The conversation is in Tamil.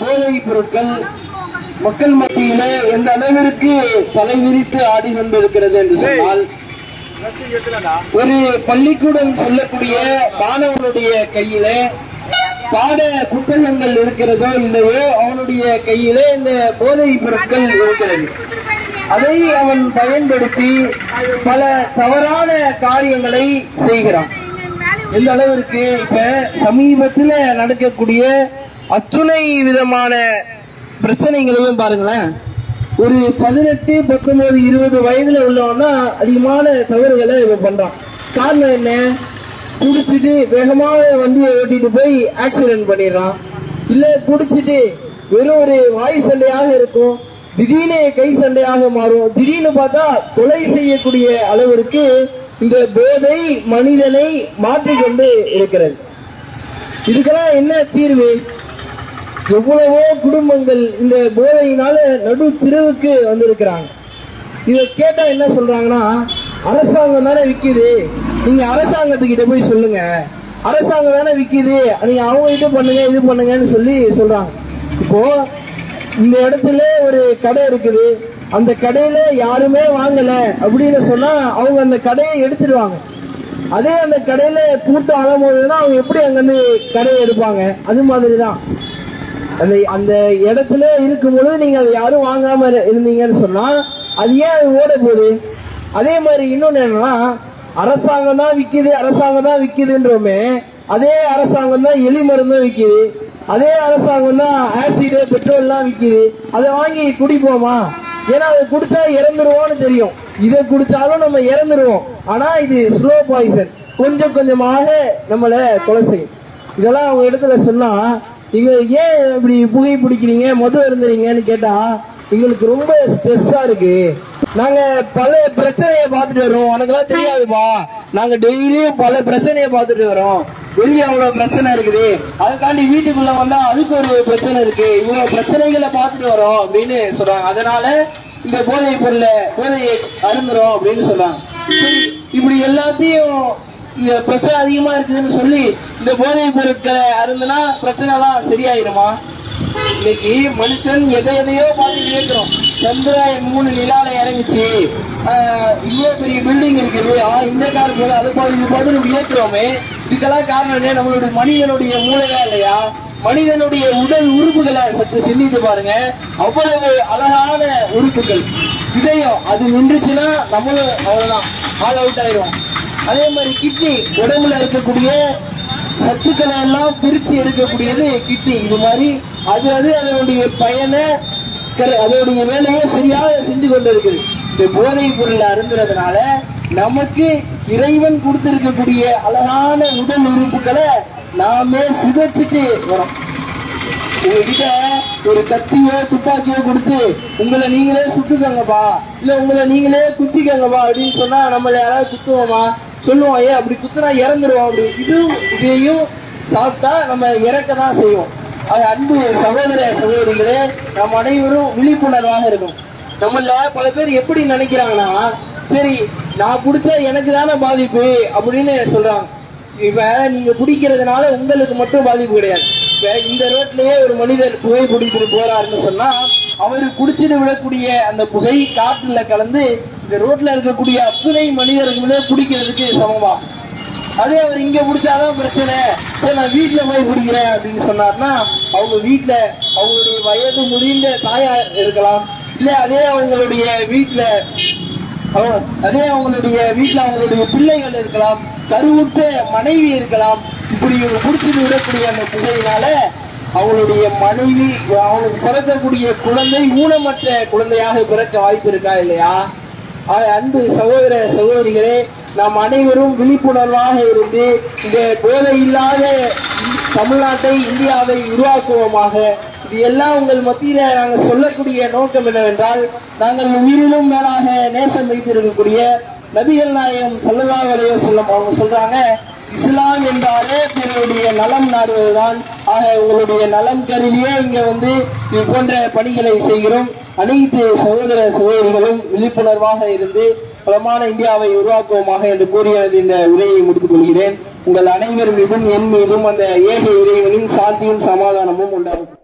போதைப் பொருட்கள் மக்கள் மத்தியில எந்த அளவிற்கு தலை விரித்து ஆடி கொண்டிருக்கிறது என்று சொன்னால் ஒரு பள்ளிக்கூடம் செல்லக்கூடிய மாணவனுடைய கையில பாட புத்தகங்கள் இருக்கிறதோ இல்லையோ அவனுடைய கையில இந்த போதைப் பொருட்கள் இருக்கிறது. அதை அவன் பயன்படுத்தி பல தவறான காரியங்களை செய்கிறான். எந்த அளவிற்கு இப்ப சமீபத்துல நடக்கக்கூடிய அத்துணை விதமான பிரச்சனைகளையும் பாருங்களேன். ஒரு பதினெட்டு பத்தொன்பது இருபது வயதுல உள்ளவன்னா அதிகமான தவறுகளை இவன் பண்றான். காரணம் என்ன? குடிச்சிட்டு வேகமாக வண்டியை ஓட்டிட்டு போய் ஆக்சிடென்ட் பண்ணிடுறான். இல்ல குடிச்சிட்டு வெறும் ஒரு வாய் சண்டையாக இருக்கும் திடீர்னு கை சண்டையாக மாறும். திடீர்னு பார்த்தா கொலை செய்யக்கூடிய அளவிற்கு இந்த போதை மனிதனை மாற்றிக்கொண்டு இருக்கிறது. இதுக்கெல்லாம் என்ன தீர்வு? எவ்வளவோ குடும்பங்கள் இந்த போதையினால நடு திருவுக்கு வந்திருக்கிறாங்க. இதை கேட்டா என்ன சொல்றாங்கன்னா அரசாங்கம் தானே விற்கிது நீங்க அரசாங்கத்துக்கிட்ட போய் சொல்லுங்க. அரசாங்கம் தானே விற்கிது நீங்க அவங்க இது பண்ணுங்க இது பண்ணுங்கன்னு சொல்லி சொல்றாங்க. இப்போ இந்த இடத்துல ஒரு கடை இருக்குது. அந்த கடையில யாருமே வாங்கல அப்படின்னு சொன்னா அவங்க அந்த கடையை எடுத்துடுவாங்க. அதே அந்த கடையில கூட்டம் அலம்போதுன்னா அவங்க எப்படி அங்கிருந்து கடையை எடுப்பாங்க? அது மாதிரி தான் அந்த அந்த இடத்துல இருக்கும் பொழுது நீங்க அதை யாரும் வாங்காம இருந்தீங்கன்னு சொன்னா அது ஏன் அது ஓட போகுது? அதே மாதிரி இன்னொன்று என்னன்னா அரசாங்கம் தான் விற்கிது அரசாங்கம் தான் விற்கிதுன்றோமே அதே அரசாங்கம் தான் எலி மருந்தும் விற்கிது அதே அரசாங்கம் தான் ஆசிடு பெட்ரோல்லாம் விற்கிது அதை வாங்கி குடிப்போமா? ஏன்னா அதை குடிச்சா இறந்துருவோம்னு தெரியும். இதை குடிச்சாலும் நம்ம இறந்துருவோம். ஆனா இது ஸ்லோ பாய்சன் கொஞ்சம் கொஞ்சமாக நம்மளை கொலை செய்யும். இதெல்லாம் அவங்க இடத்துல சொன்னா நீங்கள் ஏன் இப்படி புகை பிடிக்கிறீங்க? மொதல் இருந்துறீங்கன்னு கேட்டா எங்களுக்கு ரொம்ப ஸ்ட்ரெஸ்ஸா இருக்கு. நாங்க பல பிரச்சனையை பார்த்துட்டு வரோம் உனக்கெல்லாம் தெரியாதுப்பா. நாங்க டெய்லியும் பல பிரச்சனையை பார்த்துட்டு வரோம் வெளியே அவ்வளவு பிரச்சனை இருக்குது. அதுக்காண்டி வீட்டுக்குள்ள வந்தா அதுக்கு ஒரு பிரச்சனை இருக்கு. இவ்வளவு பிரச்சனைகளை பார்த்துட்டு வரோம் அப்படின்னு சொல்றாங்க. அதனால இந்த போதை பொருளை போதையை அருந்துரும் அப்படின்னு சொல்றாங்க. சரி இப்படி எல்லாத்தையும் பிரச்சனை அதிகமா இருக்குதுன்னு சொல்லி இந்த போதைப் பொருட்களை அருந்தினா பிரச்சனை எல்லாம் சரியாயிருமா? இன்னைக்கு மனுஷன் எதை எதையோ பார்த்து கேட்கிறோம் சந்திராயன் மூணு நிலால இறங்குச்சு. இவ்வளோ இவ்வளவு பெரிய பில்டிங் இருக்குது. ஆ இந்த கார் போது அது போது இது நம்ம வியக்கிறோமே இதுக்கெல்லாம் காரணம் என்ன? நம்மளுடைய மனிதனுடைய மூளைதான் இல்லையா? மனிதனுடைய உடல் உறுப்புகளை சற்று சிந்தித்து பாருங்க. அவ்வளவு அழகான உறுப்புகள். இதயம் அது நின்றுச்சுன்னா நம்மளும் அவ்வளவுதான். ஆல் அவுட் ஆயிரும் அதே மாதிரி கிட்னி உடம்புல இருக்கக்கூடிய சத்துக்களை எல்லாம் பிரிச்சு எடுக்கக்கூடியது கிட்னி. இது மாதிரி அது அது அதனுடைய பயனை அதனுடைய வேலையை சரியாக செஞ்சு கொண்டு இருக்குது இந்த போதைப் பொருளை அருந்துறதுனால நமக்கு இறைவன் கொடுத்திருக்கக்கூடிய அழகான உடல் உறுப்புகளை நாமே சிதைச்சிட்டு வரோம். உங்ககிட்ட ஒரு கத்தியோ துப்பாக்கியோ கொடுத்து உங்களை நீங்களே சுட்டுக்கங்கப்பா இல்ல உங்களை நீங்களே குத்திக்கங்கப்பா அப்படின்னு சொன்னா நம்மள யாராவது குத்துவோமா? சொல்லுவோம் ஏன் அப்படி குத்துனா இறந்துருவோம். அப்படி இதுவும் இதையும் சாப்பிட்டா நம்ம இறக்க தான் செய்வோம். அது அன்பு சகோதர சகோதரிகளே நம் அனைவரும் விழிப்புணர்வாக இருக்கும் நம்மள பல பேர் எப்படி நினைக்கிறாங்கன்னா சரி நான் பிடிச்சா எனக்கு தானே பாதிப்பு? அப்படின்னு சொல்றாங்க. இப்ப நீங்க பிடிக்கிறதுனால உங்களுக்கு மட்டும் பாதிப்பு கிடையாது. இப்ப இந்த ரோட்லயே ஒரு மனிதர் புகை பிடிக்கிட்டு போறாருன்னு சொன்னா அவர் குடிச்சிட்டு விடக்கூடிய அந்த புகை காற்றுல கலந்து இந்த ரோட்ல இருக்கக்கூடிய அத்துணை மனிதர்களுமே குடிக்கிறதுக்கு சமமா? அதே அவர் இங்க பிடிச்சாதான் பிரச்சனை. சரி நான் வீட்டுல போய் பிடிக்கிறேன் அப்படின்னு சொன்னார்னா அவங்க வீட்டுல அவங்களுடைய வயது முடிந்த தாயா இருக்கலாம். இல்ல அதே அவங்களுடைய வீட்டுல அவங்க அதே அவங்களுடைய வீட்டுல அவங்களுடைய பிள்ளைகள் இருக்கலாம். கருவுற்ற மனைவி இருக்கலாம். இப்படி இவங்க விடக்கூடிய அந்த புகையினால அவங்களுடைய மனைவி அவங்களுக்கு பிறக்கக்கூடிய குழந்தை ஊனமற்ற குழந்தையாக பிறக்க வாய்ப்பு இருக்கா இல்லையா? அன்பு சகோதர சகோதரிகளே நாம் அனைவரும் விழிப்புணர்வாக இருந்து இந்த போதை இல்லாத தமிழ்நாட்டை இந்தியாவை உருவாக்குவோமாக. இது எல்லாம் உங்கள் மத்தியில நாங்கள் சொல்லக்கூடிய நோக்கம் என்னவென்றால் நாங்கள் உயிரிலும் மேலாக நேசம் வைத்திருக்கக்கூடிய நபிகள் நாயகம் செல்லதாக செல்லும் அவங்க சொல்றாங்க இஸ்லாம் என்றாலே பிறருடைய நலம் நாடுவதுதான். ஆக உங்களுடைய நலம் கருவியே இங்க வந்து இது போன்ற பணிகளை செய்கிறோம். அனைத்து சகோதர சகோதரிகளும் விழிப்புணர்வாக இருந்து பலமான இந்தியாவை உருவாக்குவோமாக என்று கூறிய இந்த உரையை முடித்துக் கொள்கிறேன். உங்கள் அனைவர் மீதும் என் மீதும் அந்த ஏக இறைவனின் சாந்தியும் சமாதானமும் உண்டாகும்.